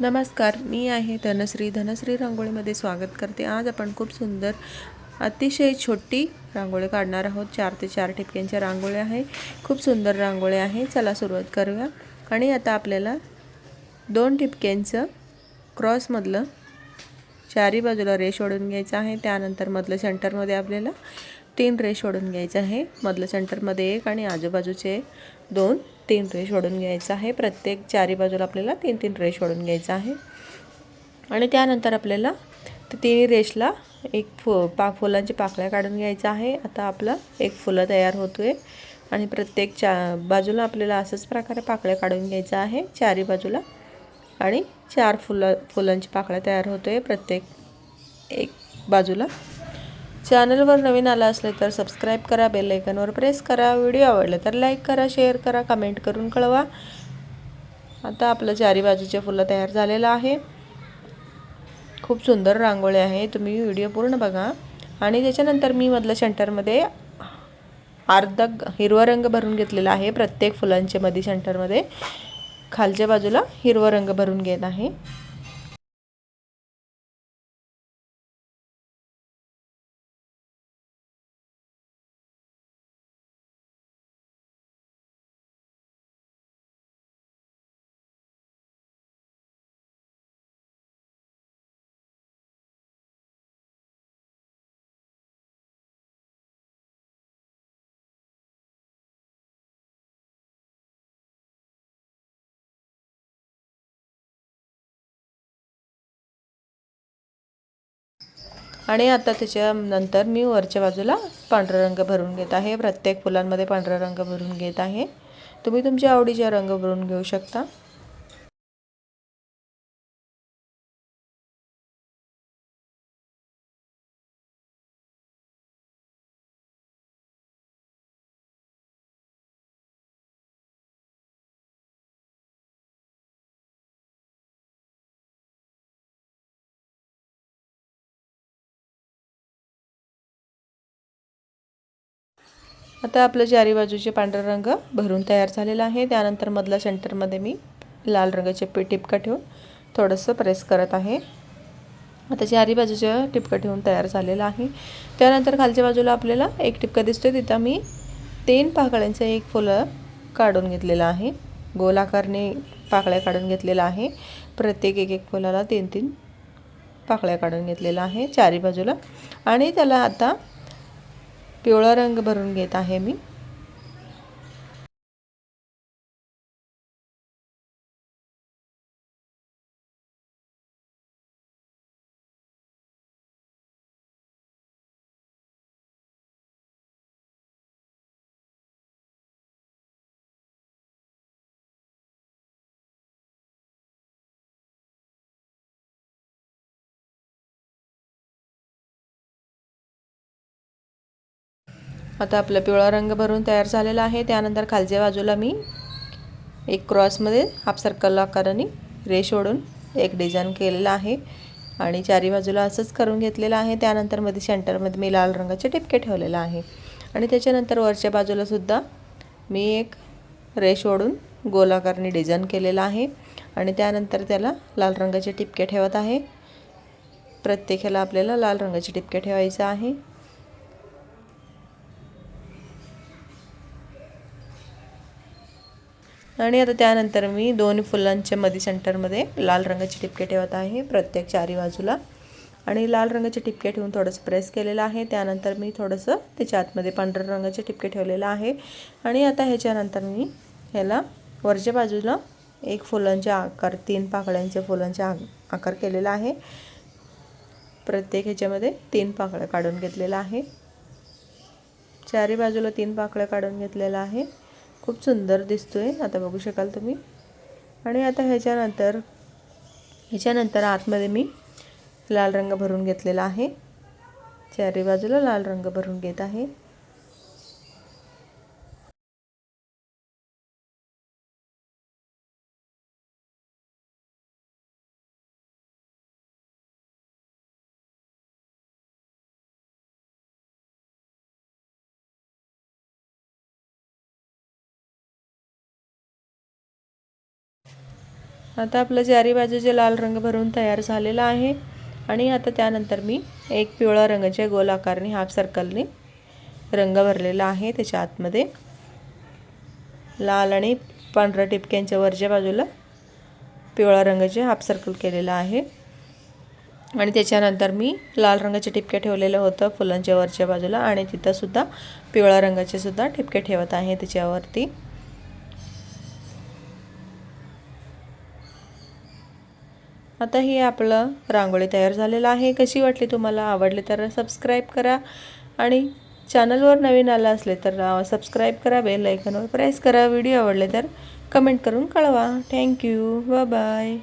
नमस्कार मी आहे धनश्री. धनश्री रांगोळीमध्ये स्वागत करते. आज आपण खूप सुंदर अतिशय छोटी रांगोळी काढणार आहोत. चार ते चार ठिपक्यांच्या रांगोळ्या आहे. खूप सुंदर रांगोळी आहे. चला सुरुवात करूया. आणि आता आपल्याला दोन ठिपक्यांचं क्रॉसमधलं चारी बाजूला रेश ओढून घ्यायचं आहे. त्यानंतर मधलं सेंटरमध्ये आपल्याला तीन रेश ओढून घ्यायचं आहे. मधलं सेंटरमध्ये एक आणि आजूबाजूचे दोन. तीन रेश ओढून घ्यायचं आहे. प्रत्येक चारी बाजूला आपल्याला तीन तीन रेश ओढून घ्यायचं आहे. आणि त्यानंतर आपल्याला ते तिन्ही रेशला एक फु पा फुलांची पाकळ्या काढून घ्यायचं आहे. आता आपलं एक फुलं तयार होतो आहे आणि प्रत्येक चा बाजूला आपल्याला असंच प्रकारे पाकळ्या काढून घ्यायचं आहे. चारी बाजूला आणि चार फुलं फुलांची पाकळ्या तयार होतो आहे प्रत्येक एक बाजूला चॅनलवर नवीन आला असले तर सबस्क्राईब करा बेल आयकनवर प्रेस करा. व्हिडिओ आवडला तर लाईक करा शेअर करा कमेंट करून कळवा. आता आपलं चारी बाजूचे फुलं तयार झालेलं आहे. खूप सुंदर रांगोळी आहे. तुम्ही व्हिडिओ पूर्ण बघा. आणि त्याच्यानंतर मी मधल्या सेंटरमध्ये अर्धा हिरवा रंग भरून घेतलेला आहे. प्रत्येक फुलांच्या मध्ये सेंटरमध्ये खालच्या बाजूला हिरवा रंग भरून घेत आहे. आणि आता त्याच्यानंतर मी वरच्या बाजूला पांढरा रंग भरून घेत आहे. प्रत्येक फुलांमध्ये पांढरा रंग भरून घेत आहे. तुम्ही तुमच्या आवडीचा रंग भरून घेऊ शकता. आता आपलं चारी बाजूचे पांढरा रंग भरून तयार झालेला आहे. त्यानंतर मधला सेंटरमध्ये मी लाल रंगाचे पी टिपका ठेवून थोडंसं प्रेस करत आहे. आता चारी बाजूचं टिपकं ठेवून तयार झालेलं आहे. त्यानंतर खालच्या बाजूला आपल्याला एक टिपका दिसतोय. तिथं मी तीन पाकळ्यांचं एक फुलं काढून घेतलेलं आहे. गोलाकारने पाकळ्या काढून घेतलेलं आहे. प्रत्येक एक एक फुलाला तीन तीन पाकळ्या काढून घेतलेलं आहे. चारी बाजूला. आणि त्याला आता पिवळा रंग भरून घेत आहे मी. आता आपला पिवळा रंग भरून तयार झालेला आहे. त्यानंतर खालच्या बाजूला मी एक क्रॉसमध्ये हाफ सर्कल आकाराने रेश ओढून एक डिझाईन केलेला आहे. आणि चारी बाजूला असंच करून घेतलेलं आहे. त्यानंतरमध्ये सेंटरमध्ये मी लाल रंगाचे टिपके ठेवलेलं आहे. आणि त्याच्यानंतर वरच्या बाजूला सुद्धा मी एक रेश ओढून गोलाकारने डिझाईन केलेला आहे. आणि त्यानंतर त्याला लाल रंगाचे टिपके ठेवत आहे. प्रत्येकाला आपल्याला लाल रंगाचे टिपके ठेवायचं आहे. आणि आता त्यानंतर मी दोन फुलांच्या मध्ये सेंटरमध्ये लाल रंगाचे टिपके ठेवत आहे प्रत्येक चारी बाजूला. आणि लाल रंगाचे टिपके ठेवून थोडंसं प्रेस केलेलं आहे. त्यानंतर मी थोडंसं त्याच्या आतमध्ये पांढऱ्या रंगाचे टिपके ठेवलेलं आहे. आणि आता ह्याच्यानंतर मी ह्याला वरच्या बाजूला एक फुलांचे आकार तीन पाकळ्यांचे फुलांचे आकार केलेला आहे. प्रत्येक ह्याच्यामध्ये तीन पाकळ्या काढून घेतलेला आहे. चारी बाजूला तीन पाकळ्या काढून घेतलेला आहे. खूप सुंदर दिसतो आहे आता बघू शकाल तुम्ही. आणि आता ह्याच्यानंतर ह्याच्यानंतर आतमध्ये मी लाल रंग भरून घेतलेला आहे. चारी बाजूला लाल रंग भरून घेत आहे. आता आपलं चारी बाजूचे लाल रंग भरून तयार झालेला आहे. आणि आता त्यानंतर मी एक पिवळा रंगाच्या गोल आकारने हाफ सर्कलने रंग भरलेला आहे त्याच्या आतमध्ये. लाल आणि पांढऱ्या टिपक्यांच्या वरच्या बाजूला पिवळा रंगाचे हाफ सर्कल केलेलं आहे. आणि त्याच्यानंतर मी लाल रंगाचे टिपके ठेवलेलं होतं फुलांच्या वरच्या बाजूला आणि तिथंसुद्धा पिवळ्या रंगाचे सुद्धा ठिपके ठेवत आहे त्याच्यावरती. आता हे आपलं रांगोळी तयार झालेलं आहे. कशी वाटली तुम्हाला? आवडली तर सबस्क्राईब करा. आणि चॅनलवर नवीन आलं असले तर सबस्क्राईब करा बेल ऐकनवर प्रेस करा. व्हिडिओ आवडले तर कमेंट करून कळवा. Thank you bye